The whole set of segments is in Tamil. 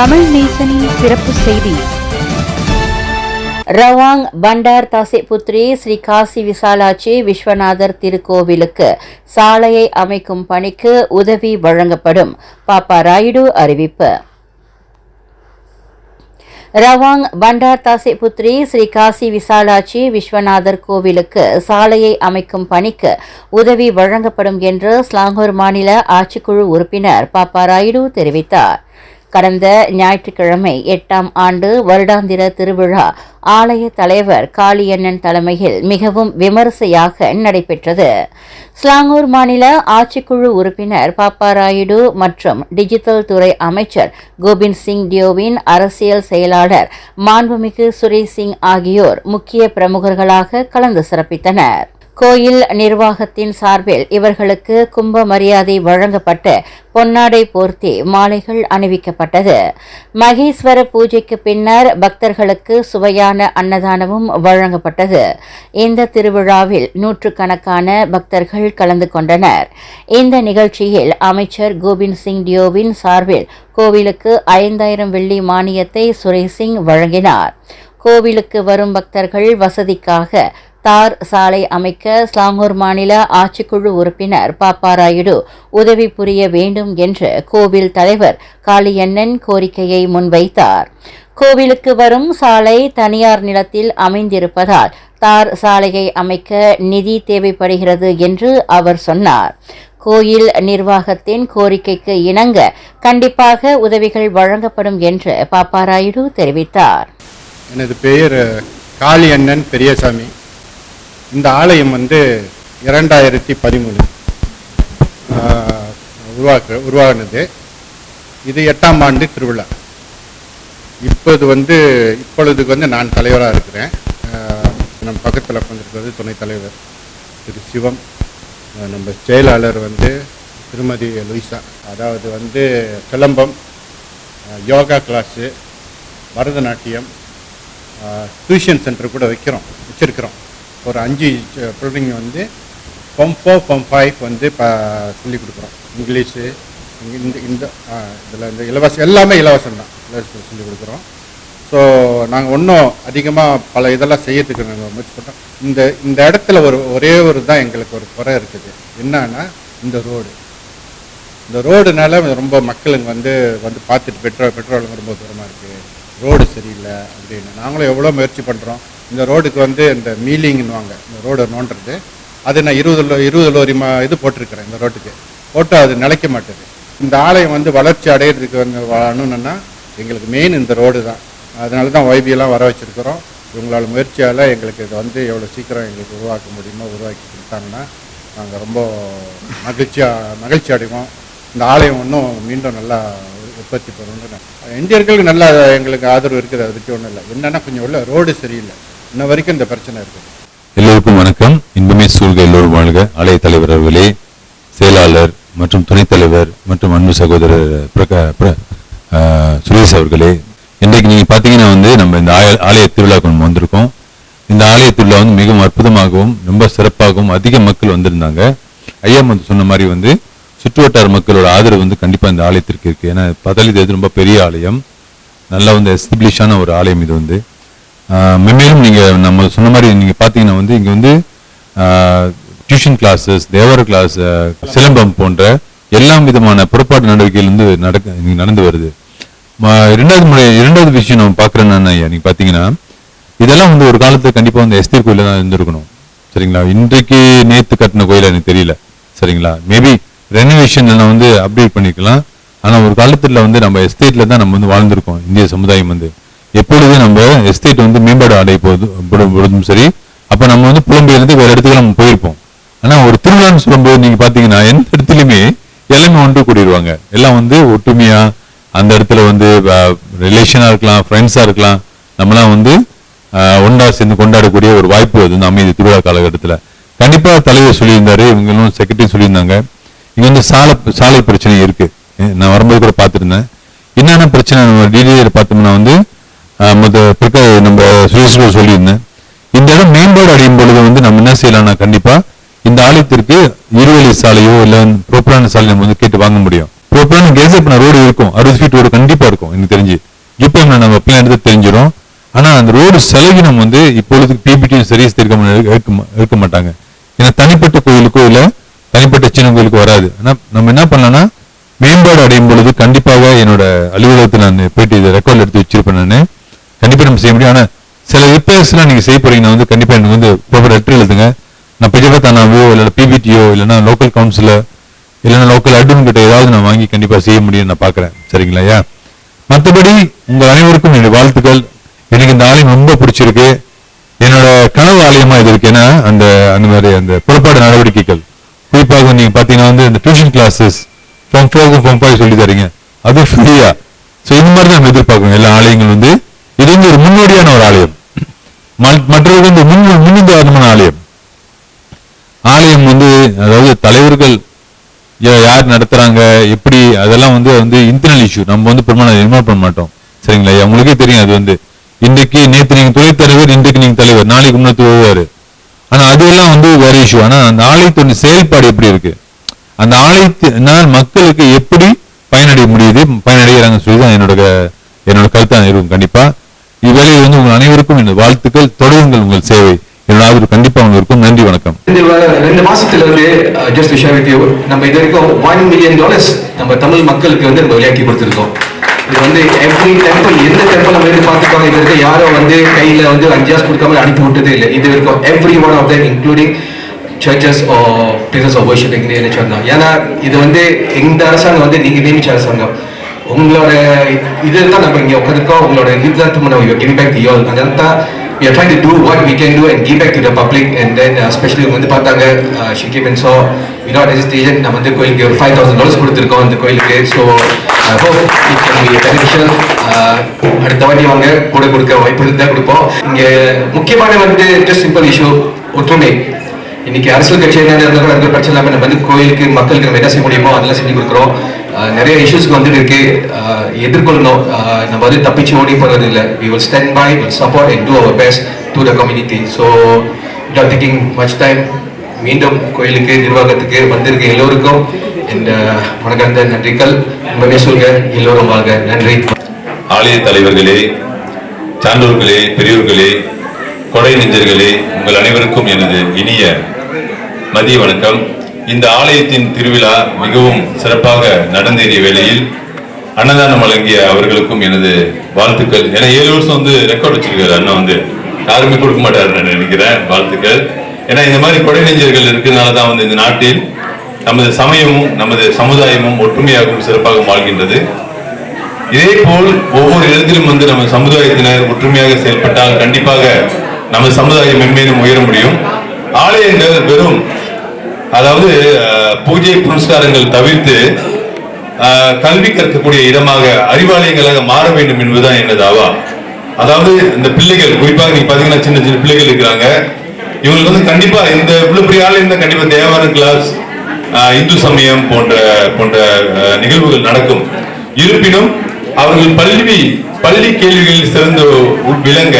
தமிழ் நேசனின் சிறப்பு செய்தி. Rawang Bandar Tasik Puteri Sri Kasi Visalakshi Viswanathar திருக்கோவிலுக்கு சாலையை அமைக்கும் பணிக்கு உதவி வழங்கப்படும். பாப்பா ராயுடு அறிவிப்பு. Rawang Bandar Tasik Puteri Sri Kasi Visalakshi Viswanathar கோவிலுக்கு சாலையை அமைக்கும் பணிக்கு உதவி வழங்கப்படும் என்று ஸ்லாங்கூர் மாநில ஆட்சிக்குழு உறுப்பினர் பாப்பா ராயுடு தெரிவித்தார். கடந்த ஞாயிற்றுக்கிழமை எட்டாம் ஆண்டு வருடாந்திர திருவிழா ஆலய தலைவர் காளியண்ணன் தலைமையில் மிகவும் விமரிசையாக நடைபெற்றது. ஸ்லாங்கூர் மாநில ஆட்சிக்குழு உறுப்பினர் பாப்பாராயுடு மற்றும் டிஜிட்டல் துறை அமைச்சர் கோபிந்த் சிங் டியோவின் அரசியல் செயலாளர் மாண்புமிகு சுரேஷ் சிங் ஆகியோர் முக்கிய பிரமுகர்களாக கலந்து சிறப்பித்தனர். கோயில் நிர்வாகத்தின் சார்பில் இவர்களுக்கு கும்ப மரியாதை வழங்கப்பட்டு பொன்னாடை போர்த்தி மாலைகள் அணிவிக்கப்பட்டது. மகேஸ்வர பூஜைக்கு பின்னர் பக்தர்களுக்கு சுவையான அன்னதானமும் வழங்கப்பட்டது. இந்த திருவிழாவில் நூற்றுக்கணக்கான பக்தர்கள் கலந்து கொண்டனர். இந்த நிகழ்ச்சியில் அமைச்சர் கோபிந்த் சிங் டியோவின் சார்பில் கோவிலுக்கு ஐந்தாயிரம் வெள்ளி மானியத்தை சுரேஷ் சிங் வழங்கினார். கோவிலுக்கு வரும் பக்தர்கள் வசதிக்காக தார் சாலை அமைக்க ஸ்லாங்கூர் மாநில ஆட்சிக்குழு உறுப்பினர் பாப்பா ராயுடு உதவி புரிய வேண்டும் என்று கோவில் தலைவர் காளியண்ணன் கோரிக்கையை முன்வைத்தார். கோவிலுக்கு வரும் சாலை தனியார் நிலத்தில் அமைந்திருப்பதால் தார் சாலையை அமைக்க நிதி தேவைப்படுகிறது என்று அவர் சொன்னார். கோயில் நிர்வாகத்தின் கோரிக்கைக்கு இணங்க கண்டிப்பாக உதவிகள் வழங்கப்படும் என்று பாப்பா ராயுடு தெரிவித்தார். எனது பெயர் காளி அண்ணன் பெரியசாமி. இந்த ஆலயம் வந்து இரண்டாயிரத்தி பதிமூணு உருவாக்க உருவாகினது இது எட்டாம் ஆண்டு திருவிழா. இப்போது வந்து இப்பொழுதுக்கு வந்து நான் தலைவராக இருக்கிறேன். நம் நம்ம பக்கத்தில் உட்காந்துருக்கிறது துணைத் தலைவர் திரு சிவம். நம்ம செயலாளர் வந்து திருமதி லூயிசா. அதாவது வந்து silambam yoga class Bharatanatyam tuition centre கூட வைக்கிறோம் வச்சுருக்கிறோம். ஒரு அஞ்சு பிள்ளைங்க வந்து பம் ஃபோர் பம் ஃபைவ் வந்து இப்போ சொல்லிக் கொடுக்குறோம். இங்கிலீஷு இந்த இந்த இதில் இந்த இலவசம் எல்லாமே இலவசம் தான். இலவசம் சொல்லிக் கொடுக்குறோம். ஸோ நாங்கள் இன்னும் அதிகமாக பல இதெல்லாம் செய்யறதுக்கு நாங்கள் முயற்சி பண்ணுறோம் இந்த இந்த இடத்துல ஒரு ஒரே ஒரு தான் எங்களுக்கு ஒரு குறை இருக்குது. என்னன்னா இந்த ரோடு. இந்த ரோடுனால ரொம்ப மக்களுங்க வந்து வந்து பார்த்துட்டு பெட்ரோல் பெட்ரோலுங்க ரொம்ப தூரமாக இருக்குது ரோடு சரியில்லை அப்படின்னு. நாங்களும் எவ்வளோ முயற்சி பண்ணுறோம் இந்த ரோடுக்கு வந்து இந்த மீலிங்னுவாங்க. இந்த ரோடு நோண்டுறது. அது நான் இருபது இருபது லோரி மா இது போட்டிருக்கிறேன் இந்த ரோட்டுக்கு. போட்டு அது நிலைக்க மாட்டேது. இந்த ஆலயம் வந்து வளர்ச்சி அடையிறதுக்கு வந்து வரணும்னா எங்களுக்கு மெயின் இந்த ரோடு தான். அதனால தான் ஒய்பியெல்லாம் வர வச்சுருக்கிறோம். இவங்களால் முயற்சியால் எங்களுக்கு இது வந்து எவ்வளோ சீக்கிரம் எங்களுக்கு உருவாக்க முடியுமோ உருவாக்கி கொடுத்தாங்கன்னா நாங்கள் ரொம்ப மகிழ்ச்சியாக மகிழ்ச்சி அடைவோம். இந்த ஆலயம் இன்னும் மீண்டும் நல்லா உற்பத்தி பெறும்னு நான் இந்தியர்களுக்கு நல்லா எங்களுக்கு ஆதரவு இருக்குது அதை பற்றி ஒன்றும் இல்லை. என்னென்னா கொஞ்சம் உள்ள ரோடு சரியில்லை. இன்ன வரைக்கும் இந்த பிரச்சனை இருக்குது. எல்லோருக்கும் வணக்கம். இன்பமே சூழ்க எல்லோரும் வாழ்க. ஆலய தலைவர் அவர்களே செயலாளர் மற்றும் துணைத் தலைவர் மற்றும் அன்பு சகோதரர் பிரகா பிர- சுரேஷ் அவர்களே. இன்றைக்கு நீங்க பாத்தீங்கன்னா வந்து நம்ம இந்த ஆய- ஆலய திருவிழாக்கு நம்ம வந்திருக்கோம். இந்த ஆலய திருவிழா வந்து மிகவும் அற்புதமாகவும் ரொம்ப சிறப்பாகவும் அதிக மக்கள் வந்திருந்தாங்க. ஐயா வந்து சொன்ன மாதிரி வந்து சுற்றுவட்டார மக்களோட ஆதரவு வந்து கண்டிப்பா இந்த ஆலயத்திற்கு இருக்கு. ஏன்னா பதலி இது ரொம்ப பெரிய ஆலயம். நல்லா வந்து எஸ்டிப்ளிஷான ஒரு ஆலயம் இது வந்து. மென்மேலும் நீங்கள் நம்ம சொன்ன மாதிரி நீங்கள் பார்த்தீங்கன்னா வந்து இங்கே வந்து டியூஷன் கிளாஸஸ் தேவர கிளாஸ் சிலம்பம் போன்ற எல்லா விதமான புறப்பாட்டு நடவடிக்கைகள் வந்து நடக்க இங்கே நடந்து வருது. ரெண்டாவது முறை இரண்டாவது விஷயம் நம்ம பார்க்குறேன்னா ஐயா நீங்கள் பார்த்தீங்கன்னா இதெல்லாம் வந்து ஒரு காலத்தில் கண்டிப்பாக வந்து எஸ்தீர் கோயிலில் தான் இருந்திருக்கணும். சரிங்களா? இன்றைக்கு நேற்று கட்டின கோயில் எனக்கு தெரியல. சரிங்களா? மேபி ரெனோவேஷன் வந்து அப்டேட் பண்ணிக்கலாம். ஆனால் ஒரு காலத்தில் வந்து நம்ம எஸ்டேட்டில் தான் நம்ம வந்து வாழ்ந்திருக்கோம் இந்திய சமுதாயம் வந்து. எப்பொழுது நம்ம எஸ்டேட் வந்து மேம்பாடு அடைய போதும் பொழுதும் சரி அப்ப நம்ம வந்து புலம்பெயர்ந்து வேற இடத்துக்கு நம்ம போயிருப்போம். ஆனா ஒரு திருவிழான்னு சொல்லும்போது நீங்க பாத்தீங்கன்னா எந்த இடத்துலயுமே எல்லாமே ஒன்று கூடிடுவாங்க எல்லாம் வந்து ஒற்றுமையா அந்த இடத்துல வந்து ரிலேஷனா இருக்கலாம் ஃப்ரெண்ட்ஸா இருக்கலாம். நம்மலாம் வந்து ஒன்றா சேர்ந்து கொண்டாடக்கூடிய ஒரு வாய்ப்பு அது வந்து அமைதி திருவிழா காலகட்டத்தில். கண்டிப்பாக தலைவர் சொல்லியிருந்தாரு இவங்களும் செக்ரட்டரி சொல்லியிருந்தாங்க. இங்க வந்து சாலை சாலை பிரச்சனை இருக்கு. நான் வரும்போது கூட பார்த்துருந்தேன். என்னென்ன பிரச்சனை நம்ம டீடைல் பார்த்தோம்னா வந்து மற்ற மொத பிற்க நம்ம சுரேஷ் சொல்லியிருந்தேன். இந்த இடம் மேம்பாடு அடையும் பொழுது வந்து நம்ம என்ன செய்யலாம்னா கண்டிப்பா இந்த ஆலயத்திற்கு இருவழி சாலையோ இல்ல ப்ரோப்பரான சாலையோ நம்ம வந்து கேட்டு வாங்க முடியும். ப்ராப்பரான கேஸ் பண்ண ரோடு இருக்கும். அறுபது ஃபீட் ரோடு கண்டிப்பா இருக்கும் எனக்கு தெரிஞ்சு. யூபிஎம் நம்ம பிளான் எடுத்து தெரிஞ்சிடும். ஆனா அந்த ரோடு செலவினம் வந்து இப்பொழுது பிபிடியும் சர்வீஸ் இருக்க இருக்க மா- இருக்க மாட்டாங்க. ஏன்னா தனிப்பட்ட கோயிலுக்கோ இல்ல தனிப்பட்ட சின்ன கோயிலுக்கு வராது. ஆனா நம்ம என்ன பண்ணலாம்னா மேம்பாடு அடையும் பொழுது கண்டிப்பாக என்னோட அலுவலகத்தில் நான் போயிட்டு இதை ரெக்கார்ட் எடுத்து வச்சிருப்பேன் நான். கண்டிப்பா நம்ம செய்ய முடியும். ஆனால் சில ரிப்பேர்ஸ்லாம் நீங்க செய்ய போகிறீங்கன்னா வந்து கண்டிப்பா எனக்கு வந்து ப்ராப்பர் லெட்டர் எழுதுங்க. நான் பைக்கானவோ இல்லை பிபிடியோ இல்லைன்னா லோக்கல் கவுன்சிலர் இல்லைன்னா லோக்கல் அட்மின் கிட்ட ஏதாவது நான் வாங்கி கண்டிப்பா செய்ய முடியும் நான் பாக்குறேன் சரிங்களா ஐயா? மற்றபடி உங்கள் அனைவருக்கும் என்னுடைய வாழ்த்துக்கள். எனக்கு இந்த ஆலயம் ரொம்ப பிடிச்சிருக்கு. என்னோட கனவு ஆலயமா இது இருக்கு. ஏன்னா அந்த அந்த மாதிரி அந்த புறப்பாடு நடவடிக்கைகள். குறிப்பாக நீங்க பாத்தீங்கன்னா வந்து இந்த டியூஷன் கிளாஸஸ் ஃபார்ம் ஃபோர்க்கும் ஃபார்ம் ஃபைவ் சொல்லி தரீங்க. அது ஃப்ரீயா ஸோ இந்த மாதிரி தான் நம்ம எதிர்பார்க்கணும். எல்லா ஆலயங்கள் வந்து இது வந்து ஒரு முன்னோடியான ஒரு ஆலயம். மற்றது வந்து முன் முன்னுதாரணமான ஆலயம். ஆலயம் வந்து அதாவது தலைவர்கள் யார் நடத்துறாங்க எப்படி அதெல்லாம் வந்து வந்து இன்டர்னல் இஷ்யூ நம்ம வந்து பெருமாள் இன்வால்வ் பண்ண மாட்டோம். சரிங்களா? உங்களுக்கே தெரியும் அது வந்து. இன்றைக்கு நேத்து நீங்க துணைத் தலைவர் இன்றைக்கு நீங்க தலைவர். நாளைக்கு முன்னத்து வருவாரு ஆனா அதெல்லாம் வந்து வேற இஷ்யூ ஆனா அந்த ஆலயத்தோட செயல்பாடு எப்படி இருக்கு? அந்த ஆலயத்தினால் மக்களுக்கு எப்படி பயனடைய முடியுது? பயனடைகிறாங்கன்னு சொல்லி தான் என்னோட என்னோட கருத்தா இருக்கும். கண்டிப்பா இவ்வேளையில் வந்து உங்கள் அனைவருக்கும் எனது வாழ்த்துக்கள். தொடருங்கள் உங்கள் சேவை. என்னோட கண்டிப்பா உங்களுக்கு இருக்கும் நன்றி வணக்கம். ரெண்டு மாசத்துல இருந்து ஜஸ்ட் விஷயம் வித் யூ நம்ம இது வரைக்கும் ஒன் மில்லியன் டாலர்ஸ் நம்ம தமிழ் மக்களுக்கு வந்து நம்ம விளையாக்கி கொடுத்துருக்கோம். இது வந்து எவ்ரி டெம்பிள் எந்த டெம்பிள் நம்ம வந்து பார்த்துக்கோங்க இது வரைக்கும் யாரும் வந்து கையில வந்து அஞ்சாஸ் கொடுக்காம அனுப்பி விட்டதே இல்லை. இது வரைக்கும் every one of them including churches or places of worship எங்கே நினைச்சிருந்தோம் ஏன்னா இது வந்து இந்த அரசாங்கம் வந்து நீங்க நியமிச்ச அரசாங்கம். உங்களோட இது தான் நம்ம இங்கே உட்காந்துருக்கோம் உங்களோட இதுதான் நம்ம நம்ம கிவிங் பேக் தி ஆல் அதனால தான் we are trying to do what we can do and give back to the public. And then uh, especially வந்து பார்த்தாங்க uh, she came and saw without hesitation நம்ம வந்து கோயிலுக்கு ஒரு ஃபைவ் தௌசண்ட் டாலர்ஸ் கொடுத்துருக்கோம் அந்த கோயிலுக்கு. So hope it can be beneficial. Uh, அடுத்த வாட்டி வாங்க கூட கொடுக்க வாய்ப்பு இருந்தால் கொடுப்போம். இங்கே முக்கியமான வந்து ஜஸ்ட் சிம்பிள் இஷ்யூ ஒற்றுமை. இன்னைக்கு அரசியல் கட்சியினர் என்ன இருந்தால் கூட இருக்கிற பிரச்சனை இல்லாமல் நம்ம வந்து கோயிலுக்கு மக்களுக்கு நம்ம என்ன செய்ய முடியுமோ அதெல்லாம் செஞ்சு கொடுக்குறோம். நிறைய இஷ்யூஸ்க்கு வந்துட்டு இருக்கு. எதிர்கொள்ளணும். நம்ம வந்து தப்பிச்சு ஓடி போகிறது இல்லை. We will stand by will support and do our best to the community so without thinking much time மீண்டும் கோயிலுக்கு நிர்வாகத்துக்கு வந்திருக்க எல்லோருக்கும் இந்த மனகந்த நன்றிகள். உண்மையே சொல்க எல்லோரும் வாழ்க. நன்றி. ஆலய தலைவர்களே சான்றோர்களே பெரியோர்களே கொடை நெஞ்சர்களே உங்கள் அனைவருக்கும் எனது இனிய மதிய வணக்கம். இந்த ஆலயத்தின் திருவிழா மிகவும் சிறப்பாக நடந்தேறிய வேளையில் அன்னதானம் வழங்கிய அவர்களுக்கும் எனது வாழ்த்துக்கள். ஏன்னா ஏழு வருஷம் வந்து ரெக்கார்ட் வச்சிருக்காரு அண்ணன் வந்து. யாருமே கொடுக்க மாட்டாருன்னு நான் நினைக்கிறேன் வாழ்த்துக்கள். ஏன்னா இந்த மாதிரி கொடை நெஞ்சர்கள் இருக்கிறதுனால தான் வந்து இந்த நாட்டில் நமது சமயமும் நமது சமுதாயமும் ஒற்றுமையாகவும் சிறப்பாக வாழ்கின்றது. இதே போல் ஒவ்வொரு இடத்திலும் வந்து நம்ம சமுதாயத்தினர் ஒற்றுமையாக செயல்பட்டால் கண்டிப்பாக நம்ம சமுதாயம் மென்மேலும் உயர முடியும். ஆலயங்கள் வெறும் அதாவது பூஜை புனஸ்காரங்கள் தவிர்த்து கல்வி கற்கக்கூடிய இடமாக அறிவாலயங்களாக மாற வேண்டும் என்பதுதான் எனது அதாவது இந்த பிள்ளைகள் குறிப்பாக நீங்க பாத்தீங்கன்னா சின்ன சின்ன பிள்ளைகள் இருக்கிறாங்க. இவங்களுக்கு வந்து கண்டிப்பா இந்த இவ்வளவு பெரிய ஆலயம் தான் கண்டிப்பா தேவார கிளாஸ் இந்து சமயம் போன்ற போன்ற நிகழ்வுகள் நடக்கும். இருப்பினும் அவர்கள் பள்ளி பள்ளி கேள்விகளில் சிறந்து விளங்க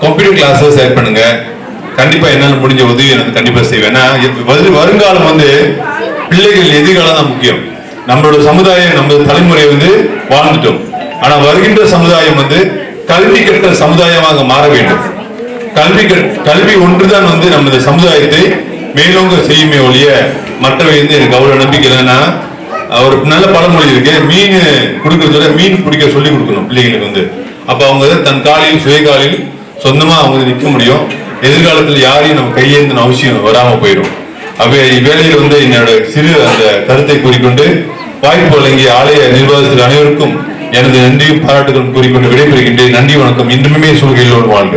கம்ப்யூட்டர் கிளாஸஸ் ஷேர் பண்ணுங்க. கண்டிப்பா என்னால முடிஞ்ச உதவி எனக்கு கண்டிப்பா செய்வேன். ஏன்னா வருங்காலம் வந்து பிள்ளைகள் எதிர்காலம் தான் முக்கியம். நம்மளோட சமுதாயம் நம்ம தலைமுறை வந்து வாழ்ந்துட்டோம். ஆனா வருகின்ற சமுதாயம் வந்து கல்வி கற்ற சமுதாயமாக மாற வேண்டும். கல்வி கற்- கல்வி ஒன்றுதான் வந்து நமது சமுதாயத்தை மேலோங்க செய்யுமே ஒழிய மற்றவை வந்து எனக்கு அவ்வளவு நம்பிக்கை இல்லைன்னா ஒரு நல்ல பழமொழி இருக்கு. மீன் கொடுக்கறத மீன் பிடிக்க சொல்லி கொடுக்கணும் பிள்ளைங்களுக்கு வந்து. அப்ப அவங்க தன் காலில் சுயகாலில் சொந்தமாக அவங்க நிற்க முடியும். எதிர்காலத்தில் யாரையும் நம்ம கையேந்தின அவசியம் வராமல் போயிடும். அவை இவ்வேளையில் வந்து என்னோட சிறு அந்த கருத்தை கூறிக்கொண்டு வாய்ப்பு வழங்கிய ஆலய நிர்வாகத்தில் அனைவருக்கும் எனது நன்றியும் பாராட்டுகளும் கூறிக்கொண்டு விடைபெறுகின்றேன். நன்றி வணக்கம். இன்றுமே ஒரு வாழ்க.